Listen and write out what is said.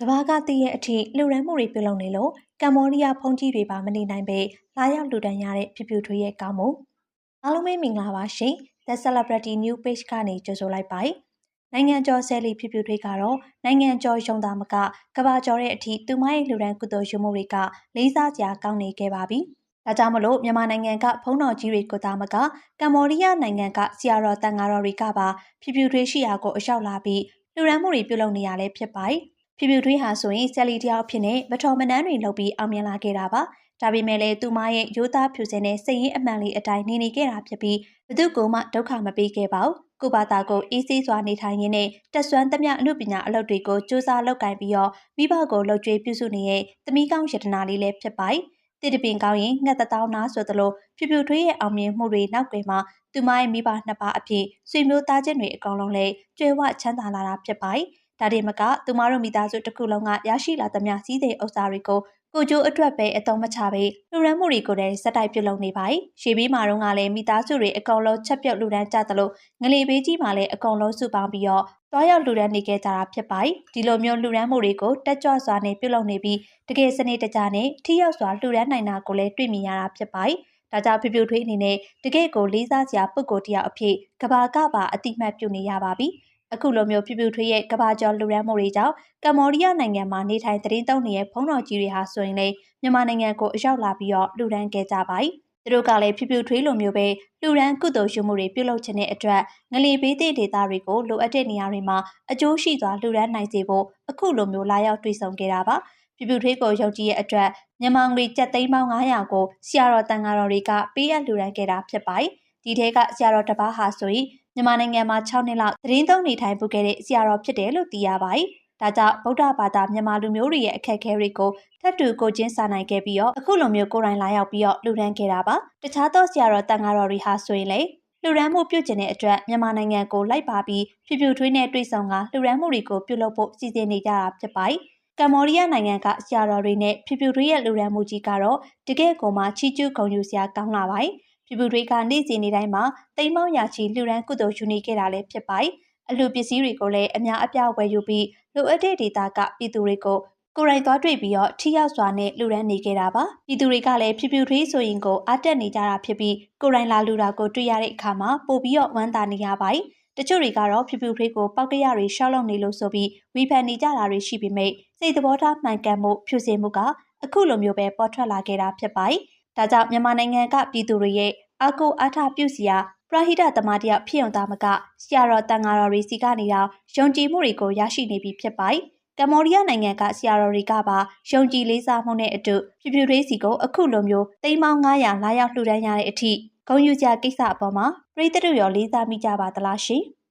ကဘာကတည်ရဲ့အထိလူရန်မှုတွေပြုလုပ်နေလို့ကမ္ဘောဒီးယားဖုန်ကြီးတွေပါမနေနိုင်ပေလာရောက်လူတန်းရတဲ့ဖြူဖြူထွေးရဲ့ကောင်းမှုအားလုံးပဲမင်္ဂလာပါရှင် The Celebrity New Page ကနေကြိုဆိုလိုက်ပါတယ်နိုင်ငံကျော်ဆယ်လီဖြူဖြူထွေးကတော့နိုင်ငံကျော်ရုံသားမကကဘာကျော်တဲ့အထိသူမရဲ့လူရန်ကုသိုလ်ယူမှုတွေကလေးစားကြကောင်းနေခဲ့ပါပြီ။ဒါကြောင့်မလို့မြန်မာနိုင်ငံကဖုံးတော်ကြီးတွေကိုသာမကကမ္ဘောဒီးယားနိုင်ငံကဆီယာတော်တန်ဃာတော်တွေကပါဖြူဖြူထွေးရှိရာကိုအရောက်လာပြီးလူရန်မှုတွေပြုလုပ်နေရလဲဖြစ်ပါတယ်။ ဖြူဖြူထွေးဟာဆိုရင်ဆယ်လီတယောက်ဖြစ်နေမတော်မနှမ်းတွေလုပ်ပြီးအောင်မြင်လာခဲ့တာပါဒါပေမဲ့လည်းသူမရဲ့ရိုးသားဖြူစင်တဲ့စိတ်ရင်းအမှန်လေးအတိုင်းနေနေခဲ့တာဖြစ်ပြီးဘသူကမှဒုက္ခမပေးခဲ့ပါဘူးကိုဘာသာကိုအေးဆေးစွာနေထိုင်ရင်းနဲ့တက်ဆွမ်းသမျှအမှုပညာအလုပ်တွေကိုစူးစမ်းလုပ်ကိုင်ပြီးတော့မိဘကိုလှုပ်ကြွေးပြုစုနေတဲ့သမီးကောင်းယတနာလေးလည်းဖြစ်ပါတယ်တစ်တပင်ကောင်းရင်ငှက်တတောင်းနာဆိုသလိုဖြူဖြူထွေးရဲ့အောင်မြင်မှုတွေနောက်ွယ်မှာသူမရဲ့မိဘနှစ်ပါးအဖြစ်ဆွေမျိုးသားချင်းတွေအကောင်လုံးလည်းကျွဲဝချမ်းသာလာတာဖြစ်ပါတယ် ဒါတွေမကသူမတို့မိသားစုတစ်ခုလုံးကရရှိလာသမျှစည်းစိမ်ဥစ္စာတွေကိုကိုကျိုးအတွက်ပဲအသုံးမချပဲလူရန်မှုတွေကိုလည်းစက်တိုက်ပြုတ်လုပ်နေပါ යි ။ရှေးပြီးမှာတော့ကလည်းမိသားစုတွေအကောင်လုံးချက်ပြုတ်လူရန်ကြသလိုငလီဘေးကြီးမှာလည်းအကောင်လုံးစုပေါင်းပြီးတော့တွားရောက်လူရန်နေခဲ့ကြတာဖြစ်ပါ යි ။ဒီလိုမျိုးလူရန်မှုတွေကိုတက်ကြွစွာနဲ့ပြုတ်လုပ်နေပြီးတကယ်စနစ်တကျနဲ့ထိရောက်စွာလူရန်နိုင်တာကိုလည်းတွေ့မြင်ရတာဖြစ်ပါ යි ။ဒါကြောင့်ဖြူဖြူထွေးအနေနဲ့တကယ့်ကိုလေးစားစရာပုဂ္ဂိုလ်တယောက်အဖြစ်ကဘာကပါအတိမတ်ပြုနေရပါပြီ။ အခုလိုမျိုးဖြူဖြူထွေးရဲ့ကဘာကျော်လူရန်မှုတွေကြောင့်ကမ္ဘောဒီးယားနိုင်ငံမှာနေထိုင်သတင်းသုံးနေတဲ့ဘုံတော်ကြီးတွေဟာဆိုရင်လေမြန်မာနိုင်ငံကိုအရောက်လာပြီးတော့လူရန်ခဲ့ကြပါ යි သူတို့ကလည်းဖြူဖြူထွေးလိုမျိုးပဲလူရန်ကုသိုလ်ယူမှုတွေပြုလုပ်ခြင်းတဲ့အတွက်ငလီဘေးသည့်ဒေသတွေကိုလိုအပ်တဲ့နေရာတွေမှာအကျိုးရှိစွာလူရန်နိုင်စေဖို့အခုလိုမျိုးလာရောက်တွေ့ဆုံခဲ့တာပါပြပြထွေးကိုယုံကြည်ရဲ့အတွက်မြန်မာငွေကျပ်သိန်းပေါင်း900ကိုဆရာတော်တန်ဃာတော်တွေကပေးအပ်လူရန်ခဲ့တာဖြစ်ပါတယ်။ ဒီထဲကဆရာတော်တစ်ပါးဟာဆိုရင်မြန်မာနိုင်ငံမှာ6နှစ်လောက်သတင်းသုံးနေထိုင်ပူခဲ့တဲ့ဆရာတော်ဖြစ်တယ်လို့သိရပါတယ်။ဒါကြောင့်ဗုဒ္ဓဘာသာမြန်မာလူမျိုးတွေရဲ့အခက်အခဲတွေကိုထပ်တူကိုချင်းစာနိုင်ခဲ့ပြီးတော့အခုလိုမျိုးကိုယ်တိုင်လာရောက်ပြီးတော့လူရန်ခဲ့တာပါ။တခြားသောဆရာတော်တန်ဃာတော်တွေဟာဆိုရင်လေလူရန်မှုပြုကျင်တဲ့အတွက်မြန်မာနိုင်ငံကိုလိုက်ပါပြီးဖြူဖြူထွေးနဲ့တွေ့ဆုံကလူရန်မှုတွေကိုပြုလုပ်ဖို့စီစဉ်နေကြတာဖြစ်ပါတယ်။ကမ္ဘောဒီးယားနိုင်ငံကဆရာတော်တွေနဲ့ဖြူဖြူထွေးရဲ့လူရန်မှုကြီးကတော့တကယ့်ကိုမှချီကျူးဂုဏ်ယူစရာကောင်းလာပါတယ်။ ဖြူဖြူတွေကနေ့စဉ်နေ့တိုင်းမှာတိမ်မောင်းရာချီလှူဒန်းကုသိုလ်ယူနေခဲ့တာလည်းဖြစ်ပါတယ်။အလှပစ္စည်းတွေကိုလည်းအများအပြားဝယ်ယူပြီးလိုအပ်တဲ့ဒေတာကပြည်သူတွေကိုကိုယ်တိုင်သွားတွေ့ပြီးတော့ထိရောက်စွာနဲ့လူရန်နေခဲ့တာပါပြည်သူတွေကလည်းဖြူဖြူထွေးဆိုရင်ကိုအတက်နေကြတာဖြစ်ပြီးကိုယ်တိုင်လာလူတာကိုတွေ့ရတဲ့အခါမှာပို့ပြီးတော့ဝမ်းသာနေရပါတယ်တချို့တွေကတော့ဖြူဖြူထွေးကိုပောက်ကရတွေရှောက်လုံနေလို့ဆိုပြီးဝီဖန်နေကြတာတွေရှိပေမဲ့စိတ်သဘောထားမှန်ကန်မှုဖြူစင်မှုကအခုလိုမျိုးပဲပေါ်ထွက်လာခဲ့တာဖြစ်ပါတယ် ဒါကြောင့်မြန်မာနိုင်ငံကပြည်သူတွေရဲ့အကိုအားထားပြုစီရာပရဟိတသမားတယောက်ဖြစ်ုံသားမကဆရာတော်တန်ဃာတော်တွေစီကနေတော့ယုံကြည်မှုတွေကိုရရှိနေပြီဖြစ်ပါတယ်။ကမ္ဘောဒီးယားနိုင်ငံကဆရာတော်တွေကပါယုံကြည်လေးစားမှုနဲ့အတူဖြူဖြူလေးစီကိုအခုလိုမျိုးသိန်းပေါင်း900လာရောက်လှူဒန်းရတဲ့အထိဂုဏ်ယူကြကိစ္စအပေါ်မှာပြည်သူ့ရောလေးစားမိကြပါသလားရှင်။